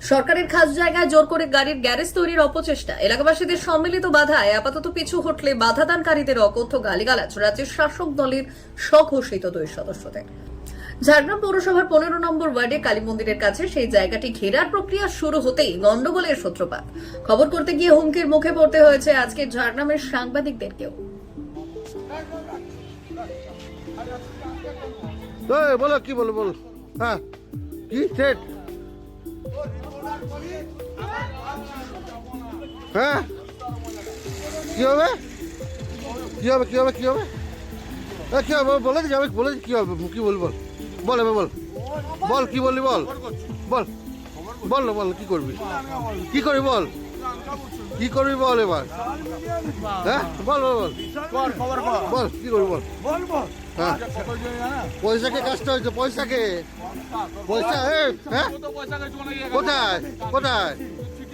সরকারের খাস জায়গায় জোর করে গাড়ির গ্যারেজ তৈরির অপচেষ্টা। এলাকাবাসীদের সম্মিলিত বাধায় আপাতত পিছু হটলে বাধাদানকারীদের অকথ্য গালিগালাজ। রাজ্যের শাসক দলের স্বঘোষিত দুই সদস্যদের। ঝাড়গ্রাম পৌরসভার পনেরো নম্বর ওয়ার্ডে কালী মন্দিরের কাছে সেই জায়গাটি ঘেরার প্রক্রিয়া শুরু হতেই গন্ডগোলের সূত্রপাত। খবর করতে গিয়ে হুমকির মুখে পড়তে হয়েছে আজকে ঝাড়গ্রামের সাংবাদিকদেরকেও। বলো, কি বলো বলো। হ্যাঁ কি সেট হ্যাঁ? কি হবে? কি হবে কি হবে কি হবে? কি হবে? বলে দিচ্ছি আমি বলে কি হবে? কি বল বল। বল এবার বল। বল কি বললি বল? বল। বল না বল কি করবি? কি করবি বল? কি করবি বল এবার? হ্যাঁ? বল বল বল। বল কি করবি বল। হ্যাঁ। পয়সাকে কাজটা হয়েছে, পয়সাকে। পয়সা হ্যাঁ কোথায়? কোথায়?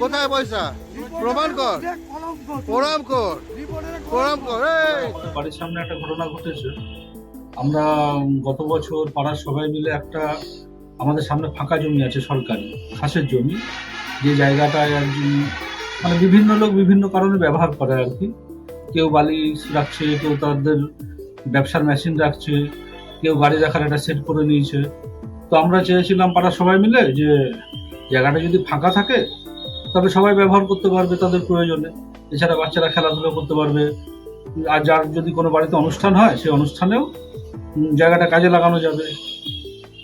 কোথায় পয়সা? প্রমাণ কর। প্রণাম কর। প্রণাম কর বাড়ির সামনে একটা ঘটনা ঘটেছে। আমরা গত বছর পাড়ার সবাই মিলে একটা আমাদের সামনে ফাঁকা জমি আছে সরকারি, খাসের জমি। যে জায়গাটায় আর কি মানে বিভিন্ন লোক বিভিন্ন কারণে ব্যবহার করে আর কি। কেউ বালি রাখছে, কেউ তাদের ব্যবসার মেশিন রাখছে, কেউ গাড়ি রাখার একটা সেট করে নিয়েছে। তো আমরা চেয়েছিলাম পাড়ার সবাই মিলে যে জায়গাটা যদি ফাঁকা থাকে তবে সবাই ব্যবহার করতে পারবে তাদের প্রয়োজনে। এছাড়া বাচ্চারা খেলাধুলা করতে পারবে। আর যার যদি কোনো বাড়িতে অনুষ্ঠান হয়, সেই অনুষ্ঠানেও জায়গাটা কাজে লাগানো যাবে।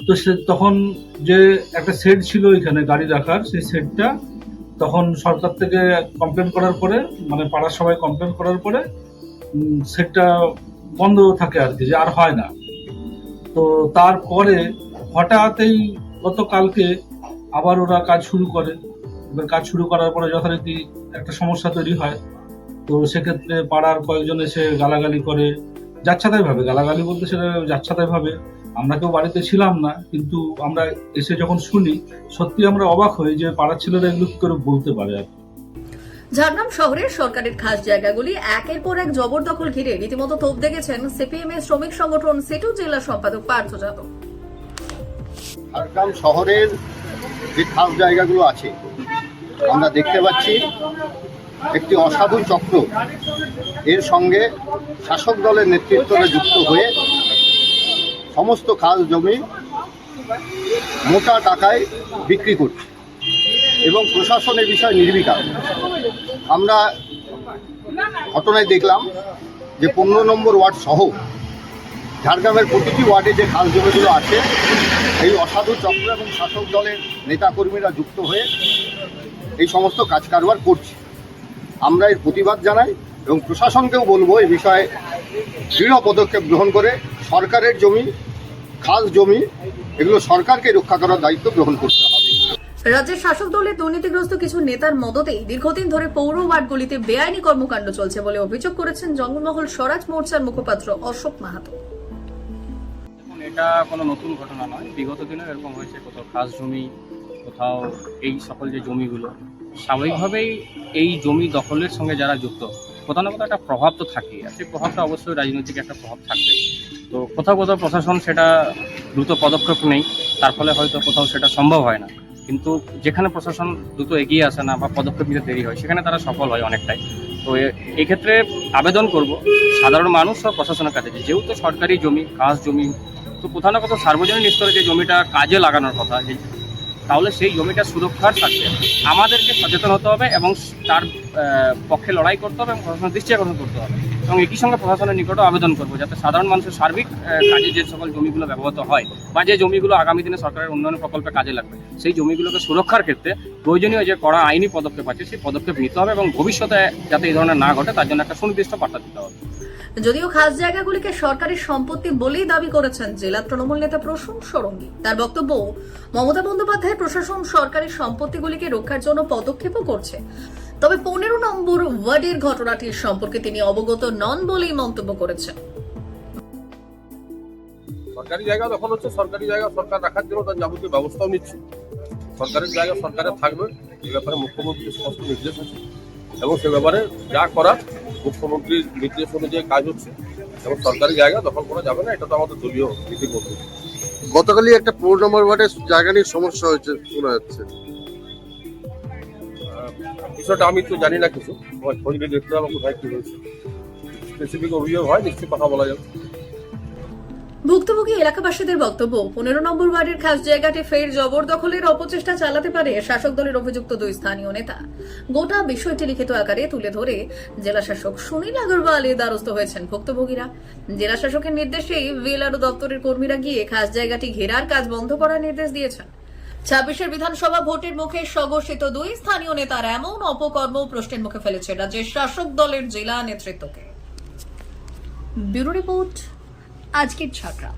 তো সে তখন যে একটা সেট ছিল এখানে গাড়ি রাখার, সেই সেটটা তখন সরকার থেকে কমপ্লেন করার পরে মানে পাড়ার সবাই কমপ্লেন করার পরে সেটটা বন্ধ থাকে আর কি, যে আর হয় না। তো তারপরে হঠাৎই গতকালকে আবার ওরা কাজ শুরু করে। এবার কাজ শুরু করার পরে যথারীতি একটা সমস্যা তৈরি হয়। তো সেক্ষেত্রে পাড়ার কয়েকজন এসে গালাগালি করে। যাচ্ছাতাই ভাবে গালাগালি বলতে সেটা যাচ্ছাতাই ভাবে আমরা কেউ বাড়িতে ছিলাম না, কিন্তু আমরা এসে যখন শুনি, সত্যি আমরা অবাক হই যে পাড়ার ছেলেরা এগুলো কি করে বলতে পারে আর। ঝাড়গ্রাম শহরের সরকারের খাস জায়গাগুলি একের পর এক জবরদখল ঘিরে রীতিমতো তোপ দেখেছেন সিপিএম এর শ্রমিক সংগঠন সিটু জেলা সম্পাদক পার্থ যাদব। ঝাড়গ্রাম শহরের যে খাস জায়গাগুলো আছে, আমরা দেখতে পাচ্ছি একটি অসাধু চক্র। এর সঙ্গে শাসক দলের নেতৃত্বে যুক্ত হয়ে সমস্ত খাস জমি মোটা টাকায় বিক্রি করছে এবং প্রশাসনের বিষয় নির্বিকার। আমরা ঘটনায় দেখলাম যে পনেরো নম্বর ওয়ার্ড সহ ঝাড়গ্রামের প্রতিটি ওয়ার্ডে যে খাস জমিগুলো আছে, এই অসাধু চক্র এবং শাসক দলের নেতাকর্মীরা যুক্ত হয়ে এই সমস্ত কাজ কারবার করছে। আমরা এর প্রতিবাদ জানাই এবং প্রশাসনকেও বলব এই বিষয়ে দৃঢ় পদক্ষেপ গ্রহণ করে সরকারের জমি খাস জমি, এগুলো সরকারকে রক্ষা করার দায়িত্ব গ্রহণ করতে রাজ্যের শাসক দলের দুর্নীতিগ্রস্ত কিছু নেতার মদতেই দীর্ঘদিন ধরে পৌর ওয়ার্ডগুলিতে বেআইনি কর্মকাণ্ড চলছে বলে অভিযোগ করেছেন জঙ্গলমহল স্বরাজ মোর্চার মুখপাত্র অশোক মাহাতো। এটা কোনো নতুন ঘটনা নয়। বিগত দিনে এরকম হয়েছে, কোথাও খাস জমি, কোথাও এই সকল যে জমিগুলো, স্বাভাবিকভাবেই এই জমি দখলের সঙ্গে যারা যুক্ত, কোথাও না কোথাও একটা প্রভাব তো থাকেই, আর সেই প্রভাবটা অবশ্যই রাজনৈতিক একটা প্রভাব থাকবে। তো কোথাও কোথাও প্রশাসন সেটা দ্রুত পদক্ষেপ নেই, তার ফলে হয়তো কোথাও সেটা সম্ভব হয় না। কিন্তু যেখানে প্রশাসন দ্রুত এগিয়ে আসে না বা পদক্ষেপ নিতে দেরি হয়, সেখানে তারা সফল হয় অনেকটাই। তো এক্ষেত্রে আবেদন করব সাধারণ মানুষ ও প্রশাসনের কাছে যেহেতু সরকারি জমি কাজ জমি, তো কোথাও না কোথাও সার্বজনীন স্তরে যে জমিটা কাজে লাগানোর কথা তাহলে সেই জমিটা সুরক্ষার স্বার্থে আমাদেরকে সচেতন হতে হবে এবং তার পক্ষে লড়াই করতে হবে এবং প্রশাসনের দৃষ্টি আকর্ষণ করতে হবে। এবং একই সঙ্গে প্রশাসনের নিকটও আবেদন করব যাতে সাধারণ মানুষের সার্বিক কাজে যে সকল জমিগুলো ব্যবহৃত হয় বা যে জমিগুলো আগামী দিনে সরকারের উন্নয়ন প্রকল্পে কাজে লাগবে, সেই জমিগুলোকে সুরক্ষার ক্ষেত্রে প্রয়োজনীয় যে কড়া আইনি পদক্ষেপ আছে, সেই পদক্ষেপ নিতে হবে এবং ভবিষ্যতে যাতে এই ধরনের না ঘটে, তার জন্য একটা সুনির্দিষ্ট বার্তা দিতে হবে। যদিও খাস জায়গাগুলিকে সরকারি সম্পত্তি বলেই দাবি করেছেন জেলা তৃণমূল নেতা প্রসূন সরঙ্গী তার বক্তব্য, মমতা বন্দ্যোপাধ্যায় প্রশাসন সরকারি সম্পত্তিগুলিকে রক্ষার জন্য পদক্ষেপও করছে। তবে পনেরো নম্বর ওয়ার্ডের ঘটনাটির সম্পর্কে তিনি অবগত নন বলেই মন্তব্য করেছেন। সরকারি জায়গা দখল হচ্ছে, সরকারি জায়গা সরকার রাখার জন্য তার যাবতীয় ব্যবস্থাও নিচ্ছে। সরকারের জায়গা সরকারের থাকবে এই ব্যাপারে মুখ্যমন্ত্রীর স্পষ্ট নির্দেশ আছে এবং সে ব্যাপারে যা করার মুখ্যমন্ত্রীর নির্দেশ অনুযায়ী কাজ হচ্ছে। এবং সরকারি জায়গা দখল করা যাবে না এটা তো আমাদের দলীয় মধ্যে গতকালই একটা পনেরো নম্বর ওয়ার্ডে জায়গা নিয়ে সমস্যা হয়েছে শোনা যাচ্ছে। বিষয়টা আমি তো জানি না কিছু। আমার নিয়ে দেখতে হবে কোথায় কি হয়েছে। স্পেসিফিক অভিযোগ হয় নিশ্চয়ই কথা বলা যাবে। ভুক্তভোগী এলাকাবাসীদের বক্তব্য, পনেরো নম্বর ওয়ার্ডের খাস জায়গাটি ফের জবরদখলের অপচেষ্টা চালাতে পারে শাসক দলের অভিযুক্ত দুই স্থানীয় নেতা। গোটা বিষয়টি লিখিত আকারে তুলে ধরে জেলা শাসক সুনীল আগরওয়াল এর দ্বারস্থ হয়েছেন ভুক্তভোগীরা। জেলা শাসকের নির্দেশেই ভিএলআরও দপ্তরের কর্মীরা গিয়ে খাস জায়গাটি ঘেরার কাজ বন্ধ করার নির্দেশ দিয়েছেন। ছাব্বিশের বিধানসভা ভোটের মুখে স্বঘোষিত দুই স্থানীয় নেতার এমন অপকর্ম প্রশ্নের মুখে ফেলেছে রাজ্যের শাসক দলের জেলা নেতৃত্বকে। Bureau report. আজকের ছাত্রা